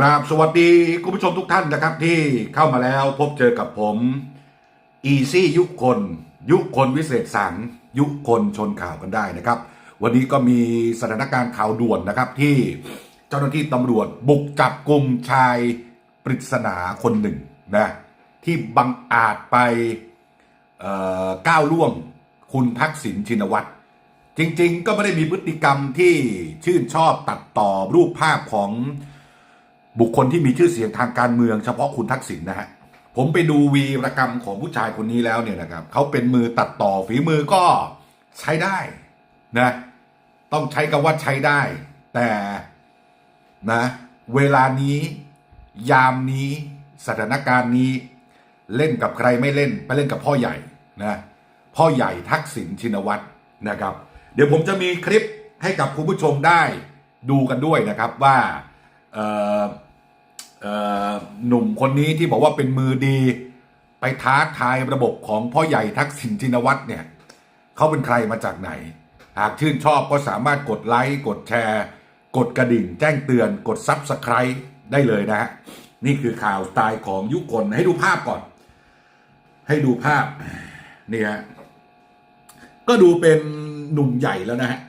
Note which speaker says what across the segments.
Speaker 1: กราบสวัสดีคุณผู้ชมทุกท่านนะครับ ที่เข้ามาแล้วพบเจอกับผม อีซี่ยุคคน ยุคคนวิเศษสังยุคคนชนข่าวกันได้นะครับ วันนี้ก็มีสถานการณ์ข่าวด่วนนะครับที่เจ้าหน้าที่ตำรวจบุกจับกลุ่มชายปริศนาคนหนึ่งนะที่บังอาจไปก้าวล่วงคุณทักษิณชินวัตรจริง ๆ ก็ไม่ได้มีพฤติกรรมที่ชื่นชอบตัดต่อรูปภาพของ บุคคลที่มีชื่อเสียงทางการเมืองเฉพาะคุณทักษิณนะฮะผมไปดูวีรกรรมของผู้ชายคนนี้แล้วเนี่ยนะครับเขาเป็นมือตัดต่อฝีมือก็ใช้ได้นะต้องใช้คำว่าใช้ได้ แต่นะเวลานี้ยามนี้สถานการณ์นี้เล่นกับใครไม่เล่น ไปเล่นกับพ่อใหญ่นะพ่อใหญ่ทักษิณชินวัตรนะครับ เดี๋ยวผมจะมีคลิปให้กับคุณผู้ชมได้ดูกันด้วยนะครับว่า หนุ่มคนนี้ที่บอกว่าเป็นมือดี ไปท้าทายระบบของพ่อใหญ่ทักษิณชินวัตรเนี่ยเขาเป็นใครมาจากไหน หากชื่นชอบก็สามารถกดไลค์กดแชร์ กดกระดิ่ง แจ้งเตือนกดซับสไคร b e ได้เลยนะฮะนี่คือข่าวสไตล์ของยุคนให้ดูภาพก่อน ให้ดูภาพนี่ฮะก็ดูเป็นหนุ่มใหญ่แล้วนะฮะ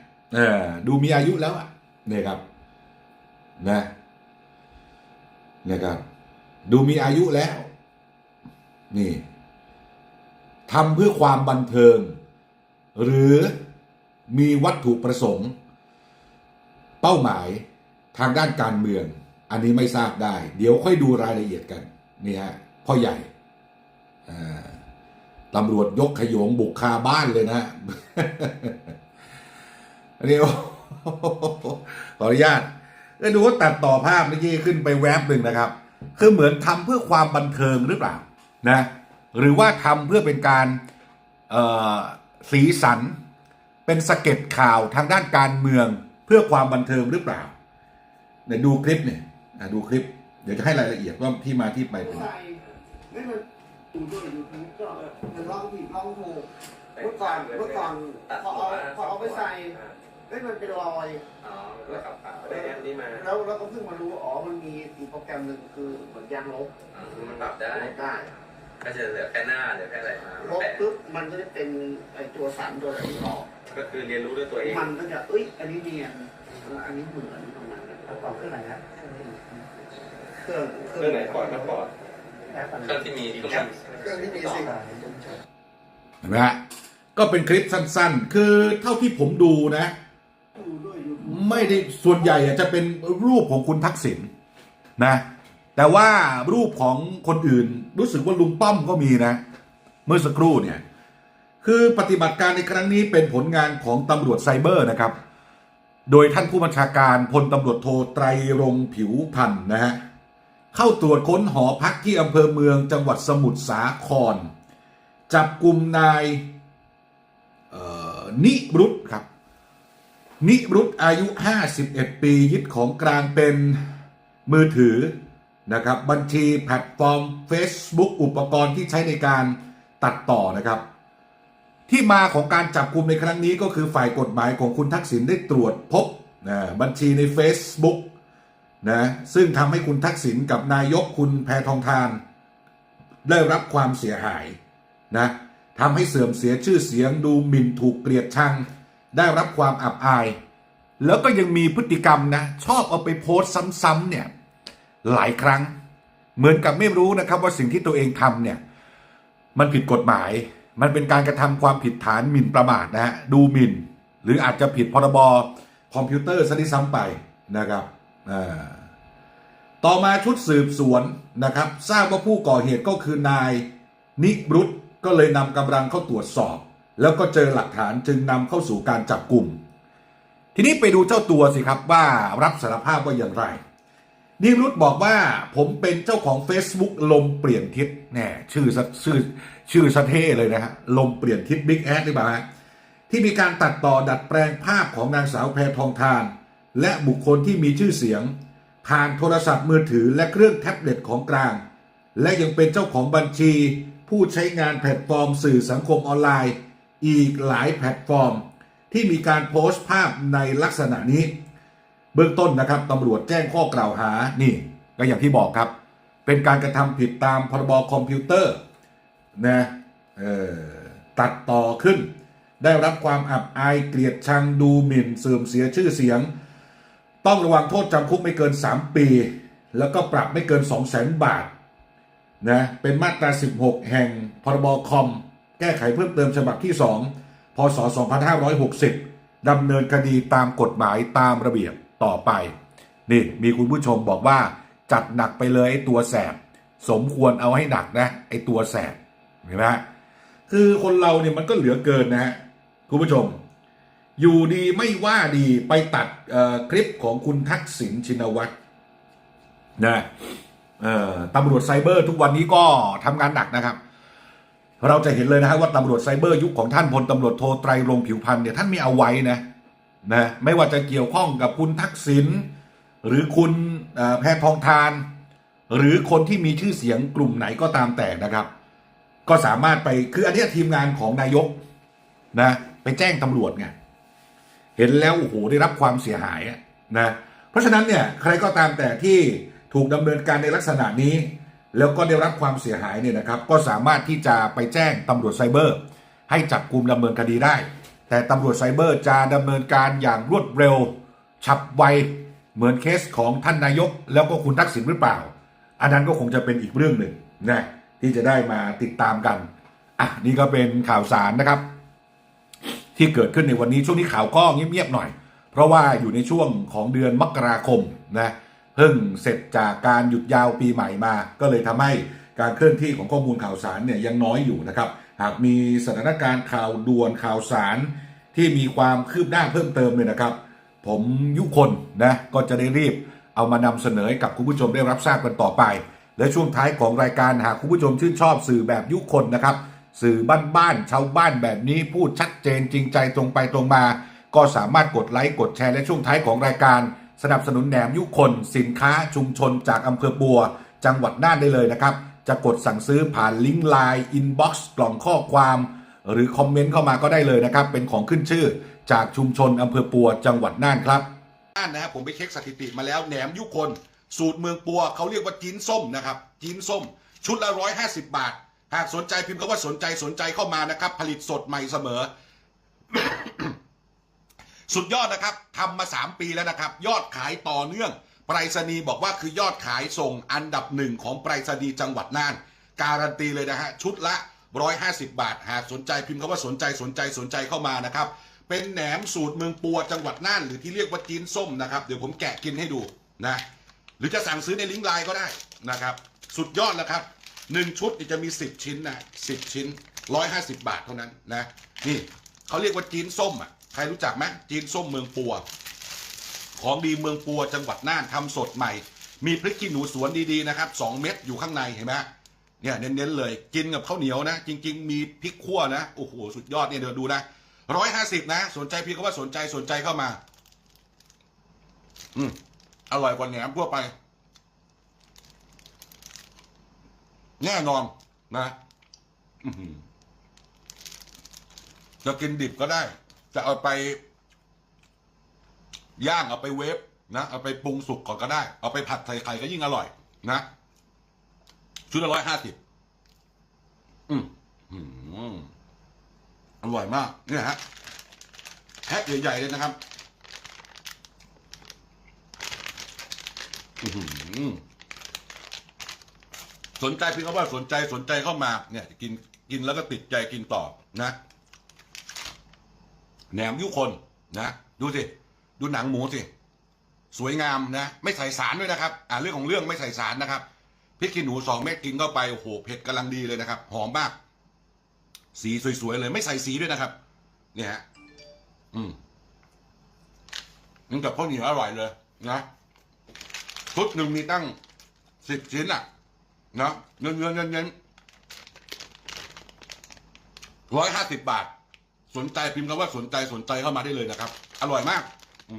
Speaker 1: ดูมีอายุแล้วอะนี่ครับ นะ นะครับ ดูมีอายุแล้ว นี่ทำเพื่อความบันเทิง หรือมีวัตถุประสงค์ เป้าหมายทางด้านการเมือง อันนี้ไม่ทราบได้ เดี๋ยวค่อยดูรายละเอียดกันนี่ฮะพ่อใหญ่ตำรวจยกขยงบุกคาบ้านเลยนะฮะอันนี้โอ้โหขออนุญาต ได้ดูว่าตัดต่อภาพเมื่อกี้ขึ้นไปแวบหนึ่งนะครับ คือเหมือนทำเพื่อความบันเทิงหรือเปล่านะหรือว่าทำเพื่อเป็นการสีสัน เป็นสะเก็ดข่าวทางด้านการเมืองเพื่อความบันเทิงหรือเปล่าเดี๋ยวดูคลิปเนี่ยดูคลิป เดี๋ยวจะให้รายละเอียดว่าที่มาที่ไปเป็นไง
Speaker 2: ใส่ไม่มันดูด้วยอยู่ทั้งก็มันลองผิดลองถูกเมื่อก่อนเมื่อก่อนพอเอาพอเอาไปใส่ เฮ้ยมันเป็นรอย
Speaker 3: อ๋อแล้วขับผ่านได้แอปนี้มา
Speaker 2: แล้วเราก็เพิ่งมารู้อ๋อมันมีอีกโปรแกรมหนึ่งคือเหมือนยางลบ
Speaker 3: อ๋อมันปรับได้
Speaker 2: ได้
Speaker 3: ก็จะเหลือแค่หน้าเหลือแค่อะไรมา
Speaker 2: ลบ
Speaker 3: แปะ
Speaker 2: ปุ๊บมันก็จะเป็นไอตัวสารตัวอะไรที่ออก
Speaker 3: ก็คือเรียนรู้ด้วยตัวเอง
Speaker 2: มันก็จะเอ้ยอันนี้เนียนอันนี้เหมือนประมาณนั้น
Speaker 4: ประกอบเครื่องไหนครับ
Speaker 2: เครื่อง
Speaker 3: เครื่องไหนก่อนมาก่อน
Speaker 4: แอปอะไร
Speaker 3: เครื่องที่มีเครื่อง
Speaker 2: เครื่องที่มี
Speaker 4: ต่อ
Speaker 2: สิ
Speaker 4: สายจนจบ
Speaker 1: เห็นไหมฮะก็เป็นคลิปสั้นๆ คือเท่าที่ผมดูนะ
Speaker 2: ดูด้วยอยู่
Speaker 1: ไม่ได้ส่วนใหญ่จะเป็นรูปของคุณทักษิณนะ แต่ว่ารูปของคนอื่นรู้สึกว่าลุงป้อมก็มีนะ เมื่อสักครู่เนี่ย คือปฏิบัติการในครั้งนี้เป็นผลงานของตำรวจไซเบอร์นะครับ โดยท่านผู้บัญชาการพลตำรวจโทไตรรงผิวพันธ์นะฮะเข้าตรวจค้นหอพักที่อำเภอเมืองจังหวัดสมุทรสาคร จับกลุ่มนายนิรุตครับ นิรุตอายุ 51 ปียึดของกลางเป็นมือถือนะครับบัญชีแพลตฟอร์ม Facebook อุปกรณ์ที่ใช้ในการตัดต่อนะครับ ที่มาของการจับกลุ่มในครั้งนี้ก็คือฝ่ายกฎหมายของคุณทักษิณได้ตรวจพบนะบัญชีใน Facebook นะซึ่งทำให้คุณทักษิณกับนายกคุณแพทองทาน ได้รับความเสียหายนะทำให้เสื่อมเสียชื่อเสียงดูหมิ่นถูกเกลียดชัง ได้รับความอับอาย แล้วก็ยังมีพฤติกรรมนะ ชอบเอาไปโพสต์ซ้ำๆเนี่ยหลายครั้ง เหมือนกับไม่รู้นะครับว่าสิ่งที่ตัวเองทำเนี่ย มันผิดกฎหมาย มันเป็นการกระทำความผิดฐานหมิ่นประมาทนะฮะดูหมิ่น หรืออาจจะผิดพรบคอมพิวเตอร์ซะด้วยซ้ำไปนะครับต่อมาชุดสืบสวนนะครับ ทราบว่าผู้ก่อเหตุก็คือนายนิรุตก็เลยนำกำลังเข้าตรวจสอบ แล้วก็เจอหลักฐานจึงนำเข้าสู่การจับกลุ่ม ทีนี้ไปดูเจ้าตัวสิครับว่ารับสารภาพว่าอย่างไรนิรุตบอกว่าผมเป็นเจ้าของ Facebook ลมเปลี่ยนทิศแน่ชื่อชื่อชื่อสะเท่เลยนะฮะลมเปลี่ยนทิศบิ๊กแอดหรือเปล่าฮะที่มีการตัดต่อดัดแปลงภาพของนางสาวแพรทองทาน และบุคคลที่มีชื่อเสียง ผ่านโทรศัพท์มือถือและเครื่องแท็บเล็ตของกลาง และยังเป็นเจ้าของบัญชี ผู้ใช้งานแพลตฟอร์มสื่อสังคมออนไลน์ อีกหลายแพลตฟอร์ม ที่มีการโพสต์ภาพในลักษณะนี้ เบื้องต้นนะครับตำรวจแจ้งข้อกล่าวหานี่ก็อย่างที่บอกครับ เป็นการกระทำผิดตามพรบคอมพิวเตอร์นะเออตัดต่อขึ้น ได้รับความอับอายเกลียดชังดูหมิ่นเสื่อมเสียชื่อเสียง ต้องระวังโทษจำคุกไม่เกิน 3 ปี แล้วก็ปรับไม่เกิน 2 0 0 0 0 0 บาทนะเป็นมาตรา 16 แห่งพรบคอม แก้ไขเพิ่มเติมฉบับที่ 2 พศ 2560 ดำเนินคดีตามกฎหมายตามระเบียบต่อไป นี่มีคุณผู้ชมบอกว่า จัดหนักไปเลยไอ้ตัวแสบ สมควรเอาให้หนักนะ ไอ้ตัวแสบเห็นไหมฮะคือคนเราเนี่ยมันก็เหลือเกินนะฮะคุณผู้ชม อยู่ดีไม่ว่าดีไปตัดคลิปของคุณทักษิณชินวัตรนะตำรวจไซเบอร์ทุกวันนี้ก็ทำงานหนักนะครับ เราจะเห็นเลยนะฮะว่าตำรวจไซเบอร์ยุคของท่านพลตำรวจโทไตรรงผิวพันธ์เนี่ยท่านไม่เอาไว้นะนะไม่ว่าจะเกี่ยวข้องกับคุณทักษิณหรือคุณแพทองทาน หรือคนที่มีชื่อเสียงกลุ่มไหนก็ตามแต่นะครับ ก็สามารถไปคืออันนี้ทีมงานของนายกนะไปแจ้งตำรวจไงเห็นแล้วโอ้โหได้รับความเสียหายนะเพราะฉะนั้นเนี่ยใครก็ตามแต่ที่ถูกดำเนินการในลักษณะนี้ แล้วก็ได้รับความเสียหายเนี่ยนะครับ ก็สามารถที่จะไปแจ้งตำรวจไซเบอร์ ให้จับกลุ่มดำเนินคดีได้ แต่ตำรวจไซเบอร์จะดำเนินการอย่างรวดเร็ว ฉับไวเหมือนเคสของท่านนายก แล้วก็คุณทักษิณหรือเปล่า อันนั้นก็คงจะเป็นอีกเรื่องหนึ่งนะที่จะได้มาติดตามกันอะนี่ก็เป็นข่าวสารนะครับ ที่เกิดขึ้นในวันนี้ช่วงนี้ข่าวก็เงียบๆหน่อย เพราะว่าอยู่ในช่วงของเดือนมกราคมนะ เพิ่งเสร็จจากการหยุดยาวปีใหม่มา ก็เลยทำให้การเคลื่อนที่ของข้อมูลข่าวสารเนี่ยยังน้อยอยู่นะครับ หากมีสถานการณ์ข่าวด่วนข่าวสารที่มีความคืบหน้าเพิ่มเติมเนี่ยนะครับ ผมยุคนนะก็จะได้รีบเอามานำเสนอให้กับคุณผู้ชมได้รับทราบกันต่อไป และช่วงท้ายของรายการหากคุณผู้ชมชื่นชอบสื่อแบบยุคนนะครับ สื่อบ้านๆชาวบ้านแบบนี้พูดชัดเจนจริงใจตรงไปตรงมา ก็สามารถกดไลค์กดแชร์และช่วงท้ายของรายการ สนับสนุนแหนมยุคนสินค้าชุมชนจากอำเภอบัว จังหวัดน่านได้เลยนะครับ จะกดสั่งซื้อผ่านลิงก์ไลน์อินบ็อกซ์กล่องข้อความ หรือคอมเมนต์เข้ามาก็ได้เลยนะครับ เป็นของขึ้นชื่อจากชุมชนอำเภอปัวจังหวัดน่านครับน่านนะครับผมไปเช็คสถิติมาแล้วแหนมยุคนสูตรเมืองปัวเขาเรียกว่าจีนส้มนะครับจีนส้ม ชุดละร้อยห้าสิบบาท หากสนใจพิมพ์คำว่าสนใจสนใจเข้ามานะครับ ผลิตสดใหม่เสมอ สุดยอดนะครับทำมา 3 ปีแล้วนะครับ ยอดขายต่อเนื่องไปรษณีย์บอกว่าคือยอดขายส่งอันดับหนึ่งของไปรษณีย์จังหวัดน่าน การันตีเลยนะฮะชุดละ 150 บาท หากสนใจพิมพ์คำว่าสนใจสนใจสนใจเข้ามานะครับ เป็นแหนมสูตรเมืองปัวจังหวัดน่าน หรือที่เรียกว่าจีนส้มนะครับ เดี๋ยวผมแกะกินให้ดูนะหรือจะสั่งซื้อในลิงก์ไลน์ก็ได้นะครับ สุดยอดแล้วครับหนึ่งชุดจะมี 10 ชิ้นนะ10 ชิ้น 150 บาทเท่านั้นนะนี่เขาเรียกว่าจีนส้มอะ ใครรู้จักไหมจีนส้มเมืองปัว ของดีเมืองปัวจังหวัดน่านทำสดใหม่ มีพริกขี้หนูสวนดีๆนะครับสองเม็ดอยู่ข้างในเห็นไหมเนี่ยเน้นๆเลย กินกับข้าวเหนียวนะ จริง ๆ มีพริกขั่วนะโอ้โหสุดยอดเนี่ยเดี๋ยวดูนะร้อยห้าสิบนะ สนใจพี่ก็ว่าสนใจสนใจเข้ามา อืมอร่อยกว่าแหนมทั่วไป แน่นอนนะอื้อหือจะกินดิบก็ได้ จะเอาไปย่างเอาไปเวฟนะเอาไปปรุงสุกก่อนก็ได้ เอาไปผัดใส่ไข่ก็ยิ่งอร่อย นะชุดละร้อยห้าสิบอืมอร่อยมากเนี่ยฮะแพ็คใหญ่ๆเลยนะครับสนใจพียงเขาว่าสนใจสนใจเข้ามา เนี่ย กินกินแล้วก็ติดใจกินต่อนะ แหนมยุคนนะ ดูสิ ดูหนังหมูสิ สวยงามนะ ไม่ใส่สารด้วยนะครับ อ่าเรื่องของเรื่องไม่ใส่สารนะครับพริกขี้หนูสองเม็ดกินเข้าไปโอ้โหเผ็ดกำลังดีเลยนะครับ หอมมาก สีสวยๆเลยไม่ใส่สีด้วยนะครับ เนี่ยฮะอืมนี่งกับข้าวเหนียวอร่อยเลยนะชุดหนึ่งมีตั้งสิบชิ้นอะนะเงินเงินเงินเงินร้อยห้าสิบบาท สนใจพิมพ์คำว่าสนใจสนใจเข้ามาได้เลยนะครับ อร่อยมากอ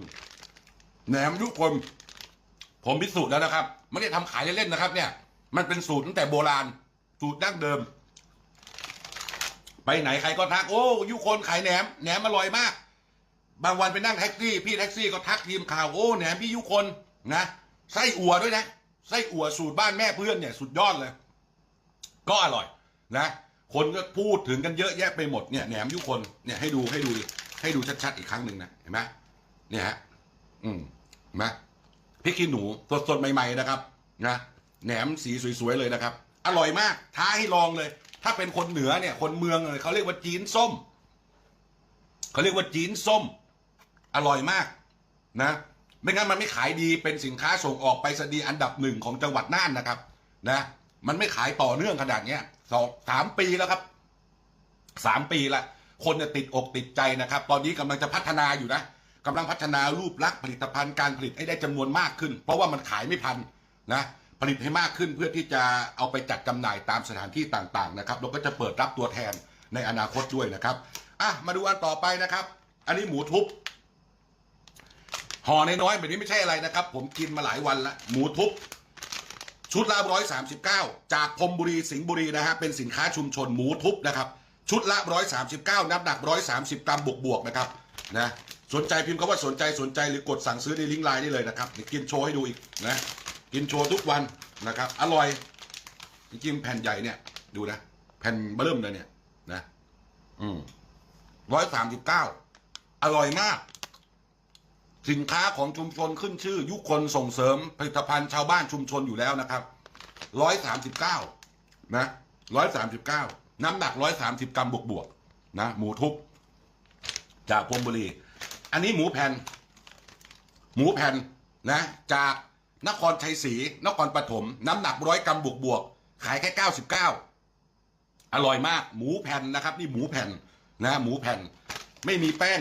Speaker 1: แหนมยุคนผมพิสูจน์แล้วนะครับ ไม่ได้ทำขายเล่นๆนะครับ เนี่ย มันเป็นสูตรตั้งแต่โบราณ สูตรดั้งเดิม ไปไหนใครก็ทัก โอ้ยุคนขายแหนมแหนมอร่อยมาก บางวันไปนั่งแท็กซี่ พี่แท็กซี่ก็ทักทีมข่าวโอ้แหนมพี่ยุคนนะไส้อั่วด้วยนะไส้อั่วสูตรบ้านแม่เพื่อนเนี่ย สุดยอดเลย ก็อร่อยนะ คนก็พูดถึงกันเยอะแยะไปหมดเนี่ยแหนมยุคนเนี่ยให้ดูให้ดูให้ดูชัดๆอีกครั้งหนึ่งนะเห็นไหมเนี่ยฮะอืมเห็นไหมพริกขี้หนูสดๆใหม่ ๆนะครับนะแหนมสีสวยๆเลยนะครับ อร่อยมากท้าให้ลองเลย ถ้าเป็นคนเหนือเนี่ย คนเมืองเลยเขาเรียกว่าจีนส้มเขาเรียกว่าจีนส้ม อร่อยมากนะ ไม่งั้นมันไม่ขายดีเป็นสินค้าส่งออกไปสดีอันดับหนึ่งของจังหวัดน่านนะครับ นะ มันไม่ขายต่อเนื่องขนาดเนี้ย สองสามปีแล้วครับสามปีละคนเนี่ยติดอกติดใจนะครับ ตอนนี้กำลังจะพัฒนาอยู่นะกำลังพัฒนารูปลักษณ์ผลิตภัณฑ์การผลิตให้ได้จำนวนมากขึ้น เพราะว่ามันขายไม่พันนะผลิตให้มากขึ้นเพื่อที่จะเอาไปจัดจำหน่ายตามสถานที่ต่างๆนะครับแล้วก็จะเปิดรับตัวแทนในอนาคตด้วยนะครับอะมาดูอันต่อไปนะครับ อันนี้หมูทุบห่อน้อยๆแบบนี้ไม่ใช่อะไรนะครับ ผมกินมาหลายวันละหมูทุบ ชุดละร้อยสามสิบเก้าจากพรมบุรีสิงห์บุรีนะฮะเป็นสินค้าชุมชนหมูทุบนะครับ ชุดละร้อยสามสิบเก้าน้ำหนักร้อยสามสิบกรัมบวกบวกๆนะครับนะสนใจพิมพ์คำว่าสนใจสนใจหรือกดสั่งซื้อในลิงก์ไลน์ได้เลยนะครับเดี๋ยวกินโชว์ให้ดูอีกนะกินโชว์ทุกวันนะครับ อร่อยจริงแผ่นใหญ่เนี่ย ดูนะ แผ่นเบิ่มเลยเนี่ยนะ อืมร้อยสามสิบเก้าอร่อยมาก สินค้าของชุมชนขึ้นชื่อ ยุคนส่งเสริมผลิตภัณฑ์ชาวบ้านชุมชนอยู่แล้วนะครับร้อยสามสิบเก้านะร้อยสามสิบเก้าน้ำหนักร้อยสามสิบกรัมบวกบวกนะหมูทุบจากพรมบุรี อันนี้หมูแผ่น หมูแผ่นนะจากนครชัยศรีนครปฐมน้ำหนักร้อยกรัมบวกบวกขายแค่เก้าสิบเก้าอร่อยมาก หมูแผ่นนะครับ นี่หมูแผ่นนะหมูแผ่นไม่มีแป้ง